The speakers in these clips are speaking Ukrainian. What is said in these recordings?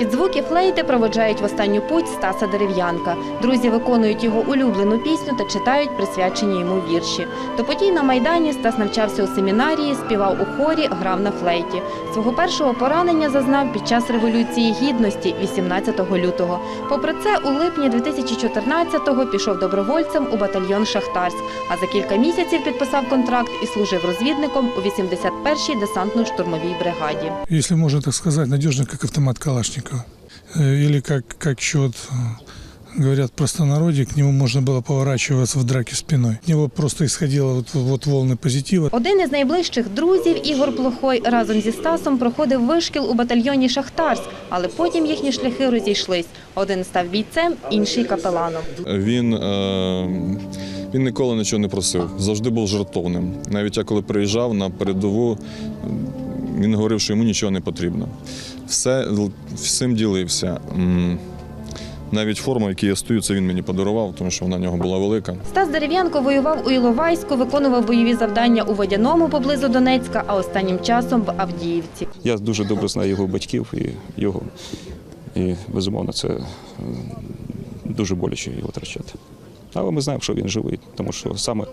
Під звуки флейти проводжають в останню путь Стаса Дерев'янка. Друзі виконують його улюблену пісню та читають присвячені йому вірші. До подій на Майдані Стас навчався у семінарії, співав у хорі, грав на флейті. Свого першого поранення зазнав під час Революції Гідності 18 лютого. Попри це, у липні 2014-го пішов добровольцем у батальйон Шахтарськ, а за кілька місяців підписав контракт і служив розвідником у 81-й десантно-штурмовій бригаді. если можно так сказать, надежно, как автомат Калашникова Э, Или как, как еще вот, э, говорят в простонародье, к нему можно было поворачиваться в драке спиной. От него просто исходило вот, вот волны позитива. Один із найближчих друзів Ігор Плохой разом зі Стасом проходив вишкіл у батальйоні Шахтарськ, але потім їхні шляхи розійшлись. Один став бійцем, інший капеланом. Він, е, він ніколи нічого не просив, завжди був жертовним. Навіть я коли приїжджав на передову, він говорив, що йому нічого не потрібно. Все, всім ділився. Навіть форму, якій я стою, це він мені подарував, тому що вона в нього була велика. Стас Дерев'янко воював у Іловайську, виконував бойові завдання у Водяному поблизу Донецька, а останнім часом в Авдіївці. Я дуже добре знаю його батьків і його. І безумовно, це дуже боляче його втрачати. Але ми знаємо, що він живий, тому що саме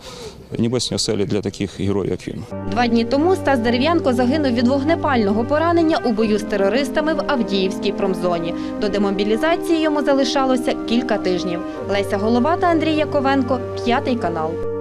небесні оселі для таких героїв, як він. Два дні тому Стас Дерев'янко загинув від вогнепального поранення у бою з терористами в Авдіївській промзоні. До демобілізації йому залишалося кілька тижнів. Леся Голова та Андрій Яковенко, п'ятий канал.